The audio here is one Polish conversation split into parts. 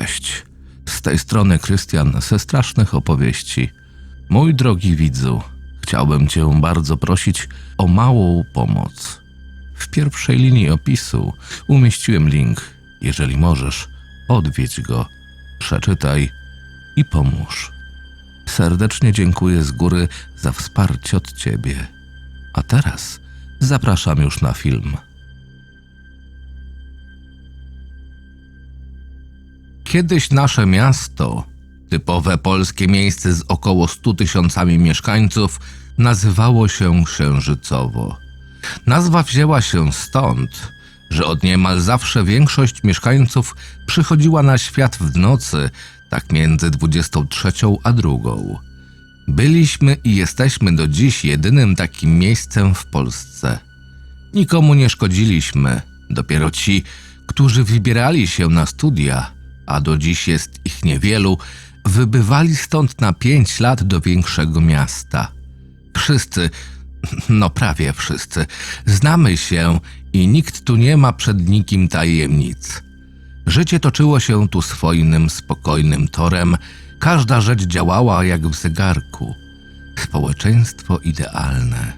Cześć. Z tej strony Krystian ze strasznych opowieści. Mój drogi widzu, chciałbym Cię bardzo prosić o małą pomoc. W pierwszej linii opisu umieściłem link. Jeżeli możesz, odwiedź go, przeczytaj i pomóż. Serdecznie dziękuję z góry za wsparcie od Ciebie. A teraz zapraszam już na film. Kiedyś nasze miasto, typowe polskie miejsce z około 100 tysiącami mieszkańców, nazywało się Księżycowo. Nazwa wzięła się stąd, że od niemal zawsze większość mieszkańców przychodziła na świat w nocy, tak między 23 a 2. Byliśmy i jesteśmy do dziś jedynym takim miejscem w Polsce. Nikomu nie szkodziliśmy, dopiero ci, którzy wybierali się na studia, a do dziś jest ich niewielu, wybywali stąd na pięć lat do większego miasta. Wszyscy, no prawie wszyscy, znamy się i nikt tu nie ma przed nikim tajemnic. Życie toczyło się tu swoim spokojnym torem, każda rzecz działała jak w zegarku. Społeczeństwo idealne.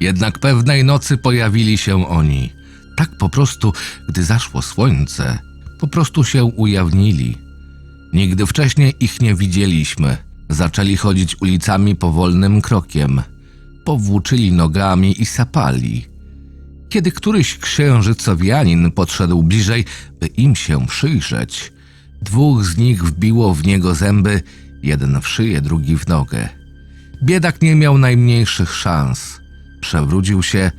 Jednak pewnej nocy pojawili się oni. Tak po prostu, gdy zaszło słońce, po prostu się ujawnili. Nigdy wcześniej ich nie widzieliśmy. Zaczęli chodzić ulicami powolnym krokiem. Powłóczyli nogami i sapali. Kiedy któryś księżycowianin podszedł bliżej, by im się przyjrzeć, dwóch z nich wbiło w niego zęby, jeden w szyję, drugi w nogę. Biedak nie miał najmniejszych szans. Przewrócił się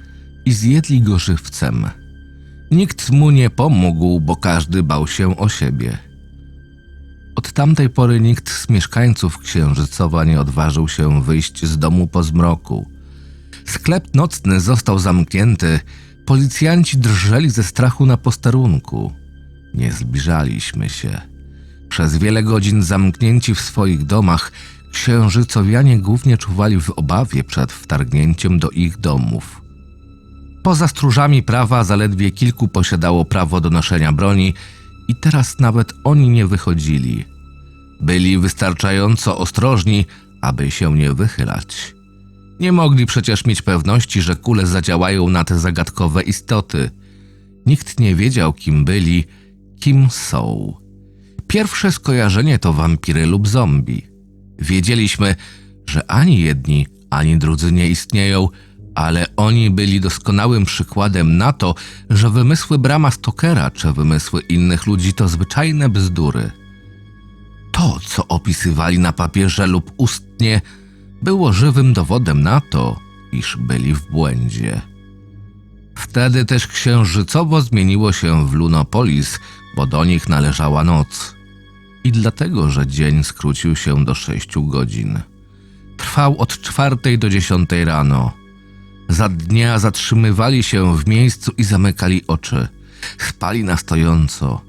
i zjedli go żywcem. Nikt mu nie pomógł, bo każdy bał się o siebie. Od tamtej pory nikt z mieszkańców Księżycowa nie odważył się wyjść z domu po zmroku. Sklep nocny został zamknięty, policjanci drżeli ze strachu na posterunku. Nie zbliżaliśmy się. Przez wiele godzin zamknięci w swoich domach, księżycowianie głównie czuwali w obawie przed wtargnięciem do ich domów. Poza stróżami prawa zaledwie kilku posiadało prawo do noszenia broni i teraz nawet oni nie wychodzili. Byli wystarczająco ostrożni, aby się nie wychylać. Nie mogli przecież mieć pewności, że kule zadziałają na te zagadkowe istoty. Nikt nie wiedział, kim byli, kim są. Pierwsze skojarzenie to wampiry lub zombie. Wiedzieliśmy, że ani jedni, ani drudzy nie istnieją, ale oni byli doskonałym przykładem na to, że wymysły Brama Stokera czy wymysły innych ludzi to zwyczajne bzdury. To, co opisywali na papierze lub ustnie, było żywym dowodem na to, iż byli w błędzie. Wtedy też księżycowo zmieniło się w Lunopolis, bo do nich należała noc. I dlatego, że dzień skrócił się do sześciu godzin. Trwał od czwartej do dziesiątej rano. Za dnia zatrzymywali się w miejscu i zamykali oczy. Spali na stojąco.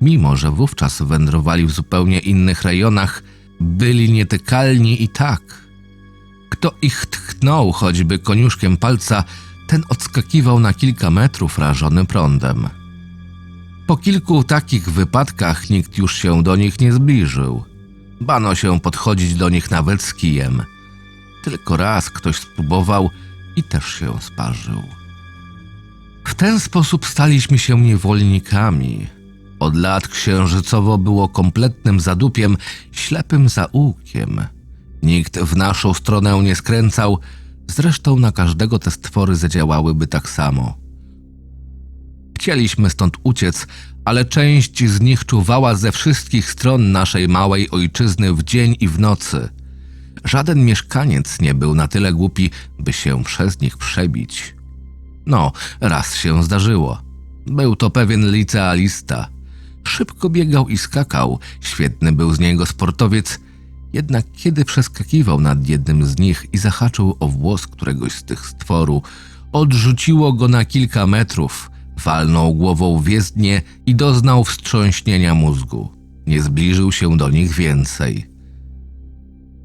Mimo, że wówczas wędrowali w zupełnie innych rejonach, byli nietykalni i tak. Kto ich tchnął choćby koniuszkiem palca, ten odskakiwał na kilka metrów rażony prądem. Po kilku takich wypadkach nikt już się do nich nie zbliżył. Bano się podchodzić do nich nawet z kijem. Tylko raz ktoś spróbował i też się sparzył. W ten sposób staliśmy się niewolnikami. Od lat księżycowo było kompletnym zadupiem, ślepym zaułkiem. Nikt w naszą stronę nie skręcał, zresztą na każdego te stwory zadziałałyby tak samo. Chcieliśmy stąd uciec, ale część z nich czuwała ze wszystkich stron naszej małej ojczyzny w dzień i w nocy. Żaden mieszkaniec nie był na tyle głupi, by się przez nich przebić. No, raz się zdarzyło. Był to pewien licealista. Szybko biegał i skakał, świetny był z niego sportowiec, jednak kiedy przeskakiwał nad jednym z nich i zahaczył o włos któregoś z tych stworu, odrzuciło go na kilka metrów, walnął głową w jezdnię i doznał wstrząśnienia mózgu. Nie zbliżył się do nich więcej.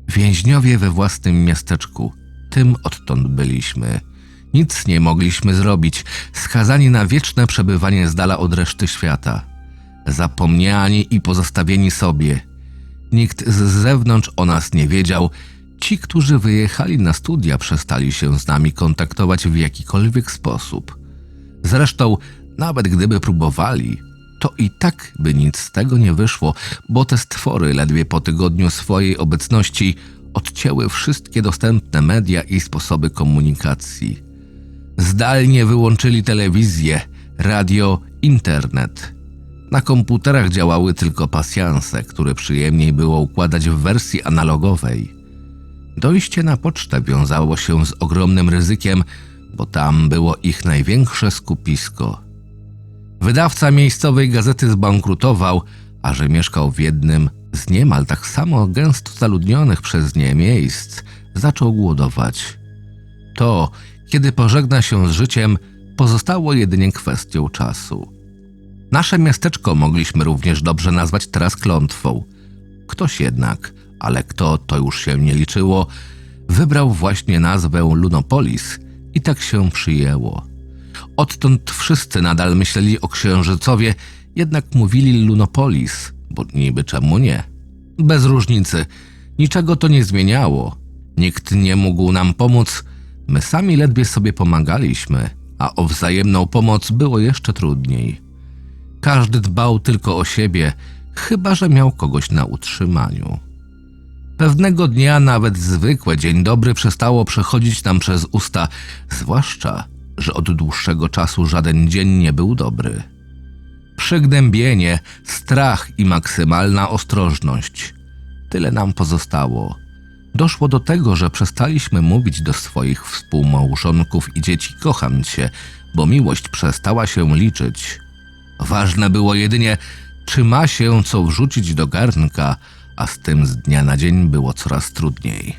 Więźniowie we własnym miasteczku. Tym odtąd byliśmy. Nic nie mogliśmy zrobić, skazani na wieczne przebywanie z dala od reszty świata. zapomniani i pozostawieni sobie. Nikt z zewnątrz o nas nie wiedział. Ci, którzy wyjechali na studia, przestali się z nami kontaktować w jakikolwiek sposób. Zresztą, nawet gdyby próbowali, to i tak by nic z tego nie wyszło, bo te stwory ledwie po tygodniu swojej obecności odcięły wszystkie dostępne media i sposoby komunikacji. Zdalnie wyłączyli telewizję, radio, internet. Na komputerach działały tylko pasjanse, które przyjemniej było układać w wersji analogowej. Dojście na pocztę wiązało się z ogromnym ryzykiem, bo tam było ich największe skupisko. Wydawca miejscowej gazety zbankrutował, a że mieszkał w jednym z niemal tak samo gęsto zaludnionych przez nie miejsc, zaczął głodować. To, kiedy pożegna się z życiem, pozostało jedynie kwestią czasu. Nasze miasteczko mogliśmy również dobrze nazwać teraz klątwą. Ktoś jednak, ale kto to już się nie liczyło, wybrał właśnie nazwę Lunopolis i tak się przyjęło. Odtąd wszyscy nadal myśleli o Księżycowie, jednak mówili Lunopolis, bo niby czemu nie. Bez różnicy, niczego to nie zmieniało. Nikt nie mógł nam pomóc, my sami ledwie sobie pomagaliśmy, a o wzajemną pomoc było jeszcze trudniej. Każdy dbał tylko o siebie, chyba że miał kogoś na utrzymaniu. Pewnego dnia nawet zwykłe dzień dobry przestało przechodzić nam przez usta, zwłaszcza, że od dłuższego czasu żaden dzień nie był dobry. Przygnębienie, strach i maksymalna ostrożność. Tyle nam pozostało. Doszło do tego, że przestaliśmy mówić do swoich współmałżonków i dzieci kocham cię, bo miłość przestała się liczyć. Ważne było jedynie, czy ma się co wrzucić do garnka, a z tym z dnia na dzień było coraz trudniej.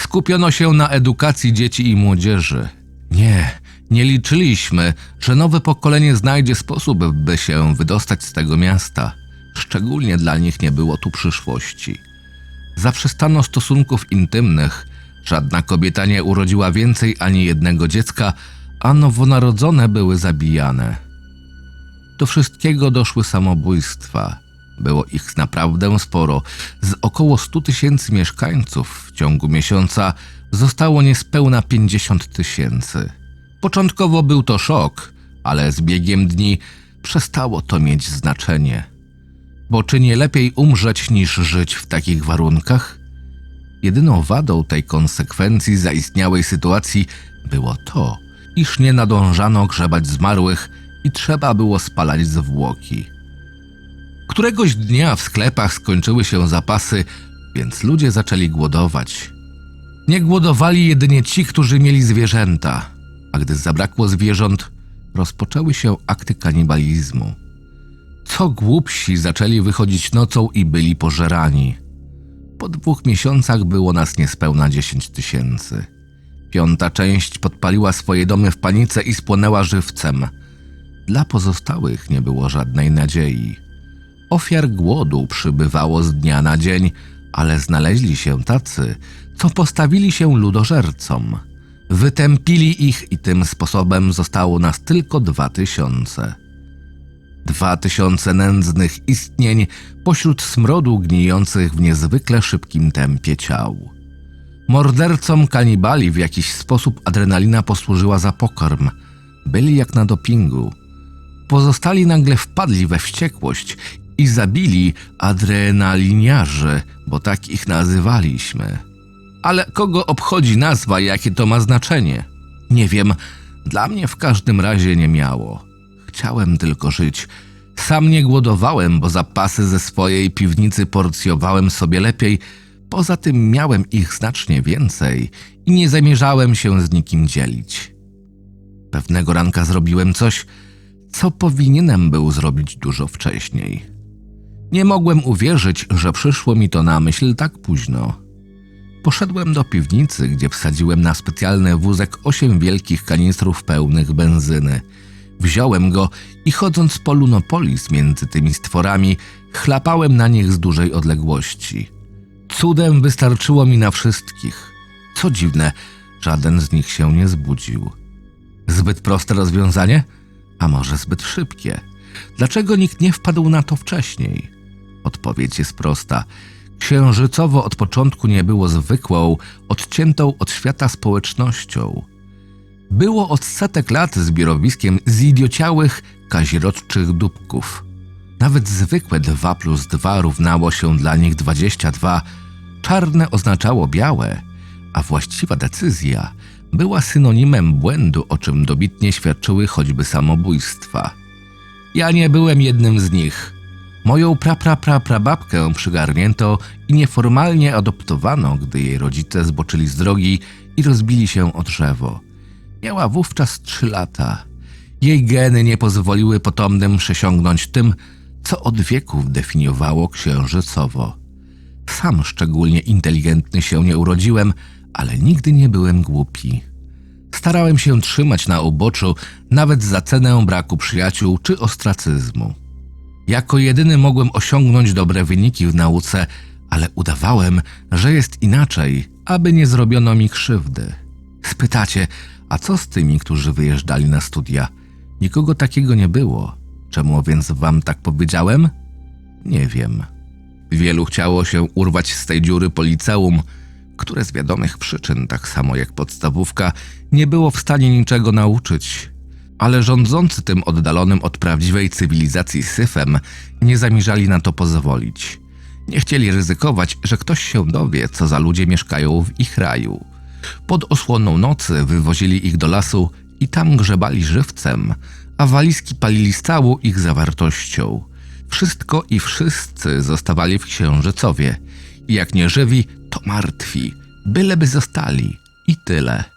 Skupiono się na edukacji dzieci i młodzieży. Nie, nie liczyliśmy, że nowe pokolenie znajdzie sposób, by się wydostać z tego miasta. Szczególnie dla nich nie było tu przyszłości. Zaprzestano stosunków intymnych. Żadna kobieta nie urodziła więcej ani jednego dziecka, a nowonarodzone były zabijane. Do wszystkiego doszły samobójstwa. Było ich naprawdę sporo. Z około 100 tysięcy mieszkańców w ciągu miesiąca zostało niespełna 50 tysięcy. Początkowo był to szok, ale z biegiem dni przestało to mieć znaczenie. Bo czy nie lepiej umrzeć niż żyć w takich warunkach? Jedyną wadą tej konsekwencji zaistniałej sytuacji było to, iż nie nadążano grzebać zmarłych i trzeba było spalać zwłoki. Któregoś dnia w sklepach skończyły się zapasy, więc ludzie zaczęli głodować. Nie głodowali jedynie ci, którzy mieli zwierzęta, a gdy zabrakło zwierząt, rozpoczęły się akty kanibalizmu. Co głupsi zaczęli wychodzić nocą i byli pożerani. Po dwóch miesiącach było nas niespełna dziesięć tysięcy. Piąta część podpaliła swoje domy w panice i spłonęła żywcem. Dla pozostałych nie było żadnej nadziei. Ofiar głodu przybywało z dnia na dzień, ale znaleźli się tacy, co postawili się ludożercom. Wytępili ich i tym sposobem zostało nas tylko dwa tysiące. Dwa tysiące nędznych istnień pośród smrodu gnijących w niezwykle szybkim tempie ciał. Mordercom kanibali w jakiś sposób adrenalina posłużyła za pokarm. Byli jak na dopingu. Pozostali nagle wpadli we wściekłość i zabili adrenaliniarzy, bo tak ich nazywaliśmy. Ale kogo obchodzi nazwa, jakie to ma znaczenie? Nie wiem, dla mnie w każdym razie nie miało. Chciałem tylko żyć. Sam nie głodowałem, bo zapasy ze swojej piwnicy porcjowałem sobie lepiej. Poza tym miałem ich znacznie więcej i nie zamierzałem się z nikim dzielić. Pewnego ranka zrobiłem coś, co powinienem był zrobić dużo wcześniej. Nie mogłem uwierzyć, że przyszło mi to na myśl tak późno. Poszedłem do piwnicy, gdzie wsadziłem na specjalny wózek osiem wielkich kanistrów pełnych benzyny. Wziąłem go i chodząc po Lunopolis między tymi stworami, chlapałem na nich z dużej odległości. Cudem wystarczyło mi na wszystkich. Co dziwne, żaden z nich się nie zbudził. Zbyt proste rozwiązanie? A może zbyt szybkie? Dlaczego nikt nie wpadł na to wcześniej? Odpowiedź jest prosta. Księżycowo od początku nie było zwykłą, odciętą od świata społecznością. Było od setek lat zbiorowiskiem zidiociałych, kazirodczych dupków. Nawet zwykłe 2 plus 2 równało się dla nich 22. Czarne oznaczało białe, a właściwa decyzja była synonimem błędu, o czym dobitnie świadczyły choćby samobójstwa. Ja nie byłem jednym z nich. Moją pra-pra-pra-prababkę przygarnięto i nieformalnie adoptowano, gdy jej rodzice zboczyli z drogi i rozbili się o drzewo. Miała wówczas trzy lata. Jej geny nie pozwoliły potomnym przesiągnąć tym, co od wieków definiowało księżycowo. Sam szczególnie inteligentny się nie urodziłem, ale nigdy nie byłem głupi. Starałem się trzymać na uboczu, nawet za cenę braku przyjaciół czy ostracyzmu. Jako jedyny mogłem osiągnąć dobre wyniki w nauce, ale udawałem, że jest inaczej, aby nie zrobiono mi krzywdy. Spytacie, a co z tymi, którzy wyjeżdżali na studia? Nikogo takiego nie było. Czemu więc wam tak powiedziałem? Nie wiem. Wielu chciało się urwać z tej dziury po liceum, które z wiadomych przyczyn, tak samo jak podstawówka, nie było w stanie niczego nauczyć. Ale rządzący tym oddalonym od prawdziwej cywilizacji syfem nie zamierzali na to pozwolić. Nie chcieli ryzykować, że ktoś się dowie, co za ludzie mieszkają w ich raju. Pod osłoną nocy wywozili ich do lasu i tam grzebali żywcem, a walizki palili z całą ich zawartością. Wszystko i wszyscy zostawali w księżycowie. Jak nie żywi, to martwi, byleby zostali. I tyle.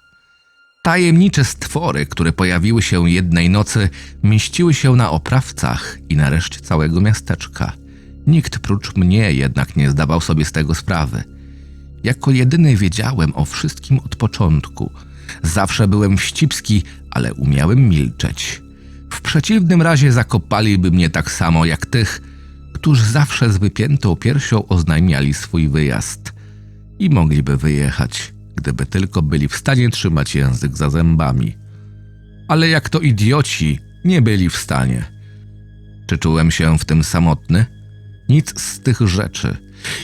Tajemnicze stwory, które pojawiły się jednej nocy, mieściły się na oprawcach i na reszcie całego miasteczka. Nikt prócz mnie jednak nie zdawał sobie z tego sprawy. Jako jedyny wiedziałem o wszystkim od początku. Zawsze byłem wścibski, ale umiałem milczeć. W przeciwnym razie zakopaliby mnie tak samo jak tych, którzy zawsze z wypiętą piersią oznajmiali swój wyjazd. I mogliby wyjechać, gdyby tylko byli w stanie trzymać język za zębami. Ale jak to idioci, nie byli w stanie. Czy czułem się w tym samotny? Nic z tych rzeczy.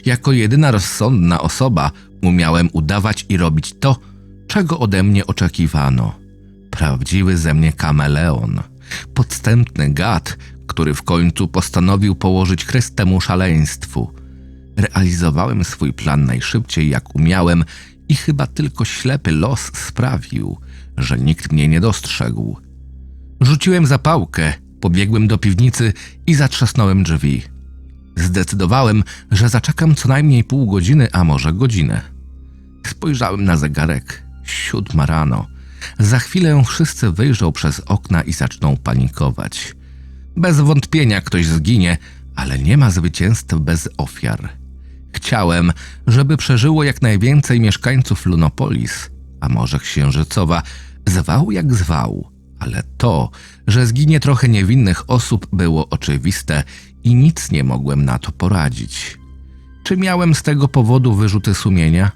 Jako jedyna rozsądna osoba umiałem udawać i robić to, czego ode mnie oczekiwano. Prawdziwy ze mnie kameleon. Podstępny gad, który w końcu postanowił położyć kres temu szaleństwu. Realizowałem swój plan najszybciej jak umiałem i chyba tylko ślepy los sprawił, że nikt mnie nie dostrzegł. Rzuciłem zapałkę, pobiegłem do piwnicy i zatrzasnąłem drzwi. Zdecydowałem, że zaczekam co najmniej pół godziny, a może godzinę. Spojrzałem na zegarek. Siódma rano. Za chwilę wszyscy wyjrzą przez okna i zaczną panikować. Bez wątpienia ktoś zginie, ale nie ma zwycięstw bez ofiar. Chciałem, żeby przeżyło jak najwięcej mieszkańców Lunopolis, a może Księżycowa, zwał jak zwał, ale to, że zginie trochę niewinnych osób było oczywiste i nic nie mogłem na to poradzić. Czy miałem z tego powodu wyrzuty sumienia?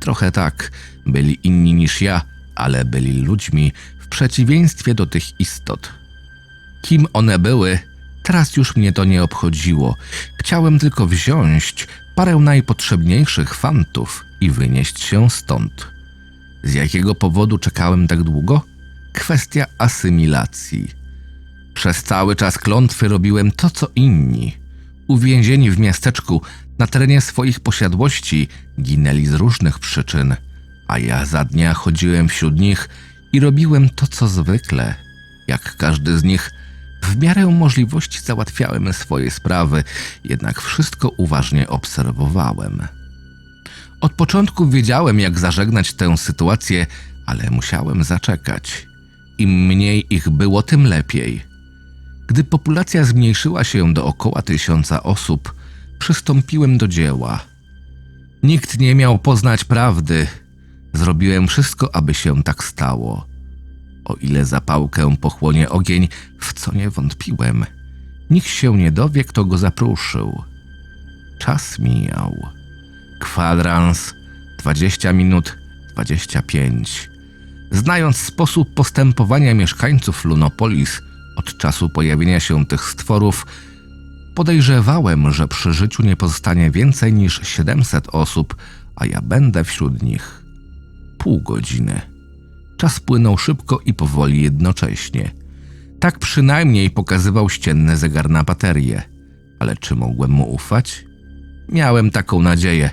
Trochę tak, byli inni niż ja, ale byli ludźmi w przeciwieństwie do tych istot. Kim one były, teraz już mnie to nie obchodziło. Chciałem tylko wziąć parę najpotrzebniejszych fantów i wynieść się stąd. Z jakiego powodu czekałem tak długo? Kwestia asymilacji. Przez cały czas klątwy robiłem to, co inni. Uwięzieni w miasteczku, na terenie swoich posiadłości, ginęli z różnych przyczyn, a ja za dnia chodziłem wśród nich i robiłem to, co zwykle. Jak każdy z nich, w miarę możliwości załatwiałem swoje sprawy, jednak wszystko uważnie obserwowałem. Od początku wiedziałem, jak zażegnać tę sytuację, ale musiałem zaczekać. Im mniej ich było, tym lepiej. Gdy populacja zmniejszyła się do około tysiąca osób, przystąpiłem do dzieła. Nikt nie miał poznać prawdy. Zrobiłem wszystko, aby się tak stało. O ile zapałkę pochłonie ogień, w co nie wątpiłem, nikt się nie dowie, kto go zapruszył. Czas mijał. Kwadrans, 20 minut, 25. Znając sposób postępowania mieszkańców Lunopolis, Od czasu pojawienia się tych stworów podejrzewałem, że przy życiu nie pozostanie więcej niż 700 osób, a ja będę wśród nich. Pół godziny. Czas płynął szybko i powoli jednocześnie. Tak przynajmniej pokazywał ścienny zegar na baterię. Ale czy mogłem mu ufać? Miałem taką nadzieję.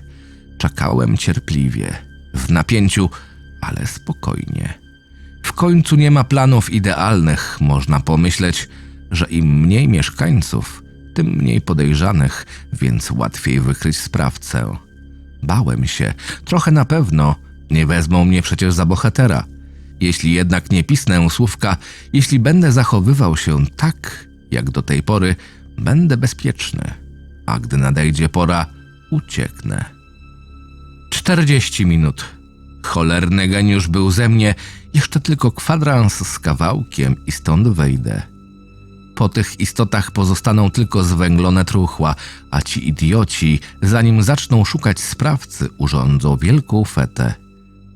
Czekałem cierpliwie, w napięciu, ale spokojnie. W końcu nie ma planów idealnych. Można pomyśleć, że im mniej mieszkańców, tym mniej podejrzanych, więc łatwiej wykryć sprawcę. Bałem się, trochę na pewno. Nie wezmą mnie przecież za bohatera. Jeśli jednak nie pisnę słówka, jeśli będę zachowywał się tak, jak do tej pory, będę bezpieczny. A gdy nadejdzie pora, ucieknę. Czterdzieści minut. Cholerny geniusz był ze mnie, jeszcze tylko kwadrans z kawałkiem i stąd wejdę. Po tych istotach pozostaną tylko zwęglone truchła, a ci idioci, zanim zaczną szukać sprawcy, urządzą wielką fetę.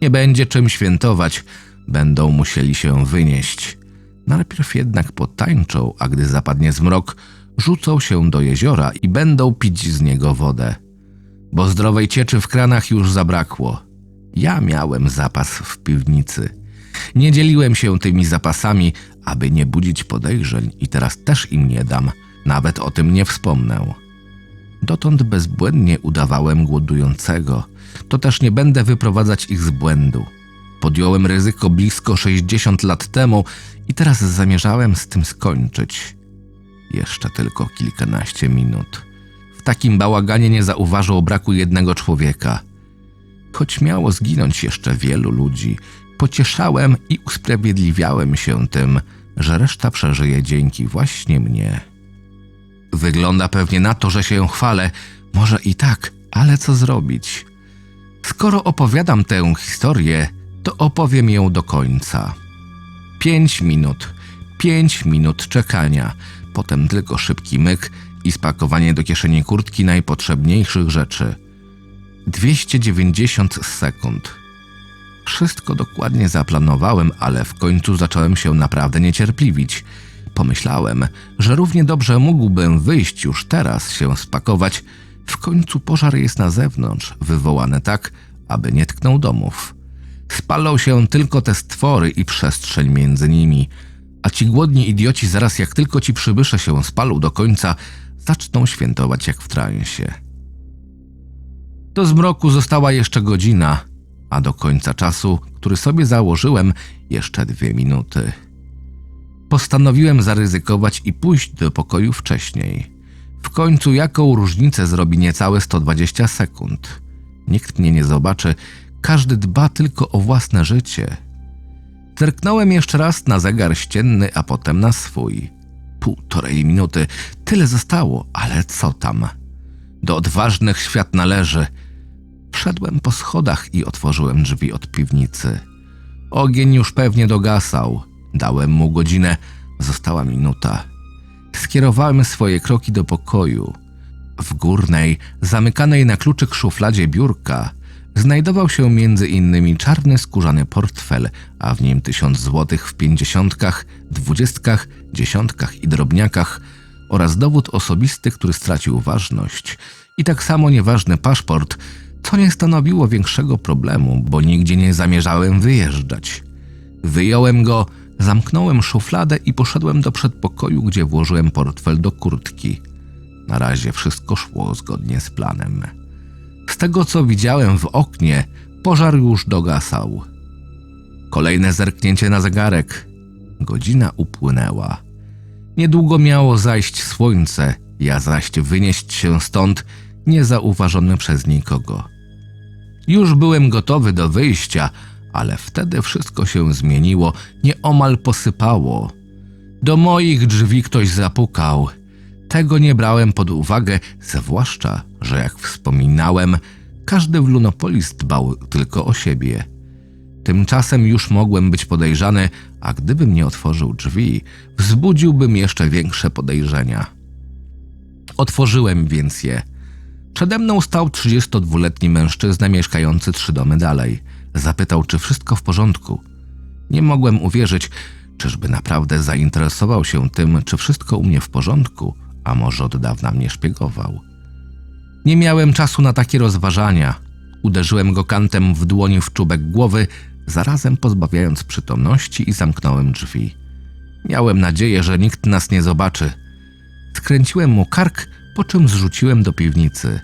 Nie będzie czym świętować, będą musieli się wynieść. Najpierw jednak potańczą, a gdy zapadnie zmrok, rzucą się do jeziora i będą pić z niego wodę. Bo zdrowej cieczy w kranach już zabrakło. Ja miałem zapas w piwnicy. Nie dzieliłem się tymi zapasami, aby nie budzić podejrzeń i teraz też im nie dam, nawet o tym nie wspomnę. Dotąd bezbłędnie udawałem głodującego, to też nie będę wyprowadzać ich z błędu. Podjąłem ryzyko blisko 60 lat temu i teraz zamierzałem z tym skończyć. Jeszcze tylko kilkanaście minut. W takim bałaganie nie zauważył braku jednego człowieka. Choć miało zginąć jeszcze wielu ludzi, pocieszałem i usprawiedliwiałem się tym, że reszta przeżyje dzięki właśnie mnie. Wygląda pewnie na to, że się chwalę, może i tak, ale co zrobić? Skoro opowiadam tę historię, to opowiem ją do końca. Pięć minut, pięć minut czekania, potem tylko szybki myk i spakowanie do kieszeni kurtki najpotrzebniejszych rzeczy. 290 sekund. Wszystko dokładnie zaplanowałem, ale w końcu zacząłem się naprawdę niecierpliwić. Pomyślałem, że równie dobrze mógłbym wyjść już teraz, się spakować. W końcu pożar jest na zewnątrz, wywołany tak, aby nie tknął domów. Spalą się tylko te stwory i przestrzeń między nimi, a ci głodni idioci zaraz jak tylko ci przybysze się spalą do końca, zaczną świętować jak w transie. Do zmroku została jeszcze godzina, a do końca czasu, który sobie założyłem, jeszcze dwie minuty. Postanowiłem zaryzykować i pójść do pokoju wcześniej. W końcu jaką różnicę zrobi niecałe 120 sekund? Nikt mnie nie zobaczy, każdy dba tylko o własne życie. Zerknąłem jeszcze raz na zegar ścienny, a potem na swój. Półtorej minuty, tyle zostało, ale co tam? Do odważnych świat należy. Wszedłem po schodach i otworzyłem drzwi od piwnicy. Ogień już pewnie dogasał. Dałem mu godzinę, została minuta. Skierowałem swoje kroki do pokoju. W górnej, zamykanej na kluczyk szufladzie biurka znajdował się między innymi czarny skórzany portfel, a w nim tysiąc złotych w pięćdziesiątkach, dwudziestkach, dziesiątkach i drobniakach oraz dowód osobisty, który stracił ważność i tak samo nieważny paszport, co nie stanowiło większego problemu, bo nigdzie nie zamierzałem wyjeżdżać. Wyjąłem go, zamknąłem szufladę i poszedłem do przedpokoju, gdzie włożyłem portfel do kurtki. Na razie wszystko szło zgodnie z planem. Z tego co widziałem w oknie, pożar już dogasał. Kolejne zerknięcie na zegarek. Godzina upłynęła. Niedługo miało zajść słońce, ja zaś wynieść się stąd niezauważony przez nikogo. Już byłem gotowy do wyjścia, ale wtedy wszystko się zmieniło, nieomal posypało. Do moich drzwi ktoś zapukał. Tego nie brałem pod uwagę, zwłaszcza, że jak wspominałem, każdy w Lunopolis dbał tylko o siebie. Tymczasem już mogłem być podejrzany, a gdybym nie otworzył drzwi, wzbudziłbym jeszcze większe podejrzenia. Otworzyłem więc je. Przede mną stał 32-letni mężczyzna mieszkający trzy domy dalej. Zapytał, czy wszystko w porządku. Nie mogłem uwierzyć, Czyżby naprawdę zainteresował się tym, czy wszystko u mnie w porządku, a może od dawna mnie szpiegował? Nie miałem czasu na takie rozważania. Uderzyłem go kantem w dłoni w czubek głowy, zarazem pozbawiając przytomności i zamknąłem drzwi. Miałem nadzieję, że nikt nas nie zobaczy. Skręciłem mu kark, po czym zrzuciłem do piwnicy.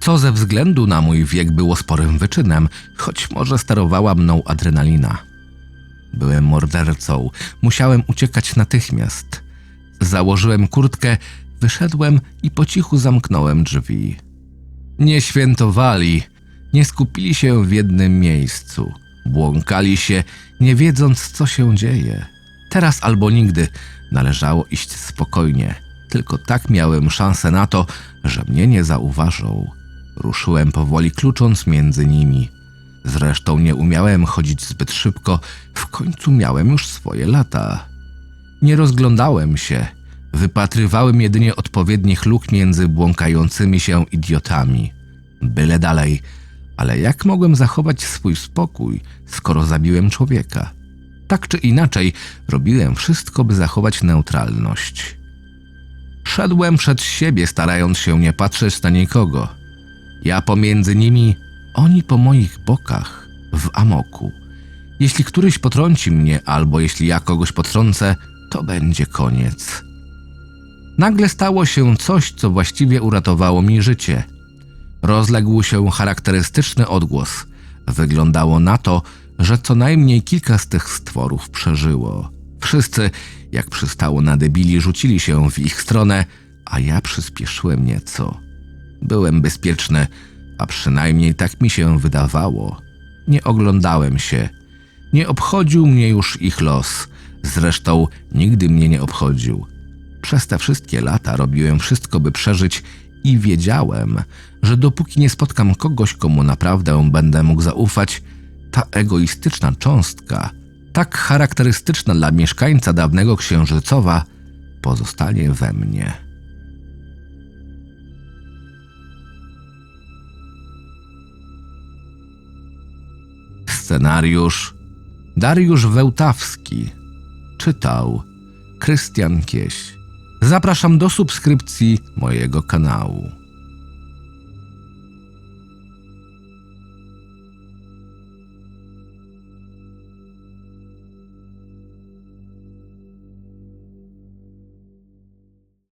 Co ze względu na mój wiek było sporym wyczynem, choć może sterowała mną adrenalina. Byłem mordercą, musiałem uciekać natychmiast. Założyłem kurtkę, wyszedłem i po cichu zamknąłem drzwi. Nie świętowali, nie skupili się w jednym miejscu. Błąkali się, nie wiedząc, co się dzieje. Teraz albo nigdy należało iść spokojnie. Tylko tak miałem szansę na to, że mnie nie zauważą. Ruszyłem powoli, klucząc między nimi. Zresztą nie umiałem chodzić zbyt szybko, w końcu miałem już swoje lata. Nie rozglądałem się, wypatrywałem jedynie odpowiednich luk między błąkającymi się idiotami. Byle dalej, ale jak mogłem zachować swój spokój, skoro zabiłem człowieka? Tak czy inaczej, robiłem wszystko, by zachować neutralność. Szedłem przed siebie, starając się nie patrzeć na nikogo. Ja pomiędzy nimi, oni po moich bokach, w amoku. Jeśli któryś potrąci mnie, albo jeśli ja kogoś potrącę, to będzie koniec. Nagle stało się coś, co właściwie uratowało mi życie. Rozległ się charakterystyczny odgłos. Wyglądało na to, że co najmniej kilka z tych stworów przeżyło. Wszyscy, jak przystało na debili, rzucili się w ich stronę, a ja przyspieszyłem nieco. Byłem bezpieczny, a przynajmniej tak mi się wydawało. Nie oglądałem się. Nie obchodził mnie już ich los. Zresztą nigdy mnie nie obchodził. Przez te wszystkie lata robiłem wszystko, by przeżyć i wiedziałem, że dopóki nie spotkam kogoś, komu naprawdę będę mógł zaufać, ta egoistyczna cząstka, tak charakterystyczna dla mieszkańca dawnego księżycowa, pozostanie we mnie. Scenariusz Dariusz Wełtawski czytał Krystian Kieś. Zapraszam do subskrypcji mojego kanału.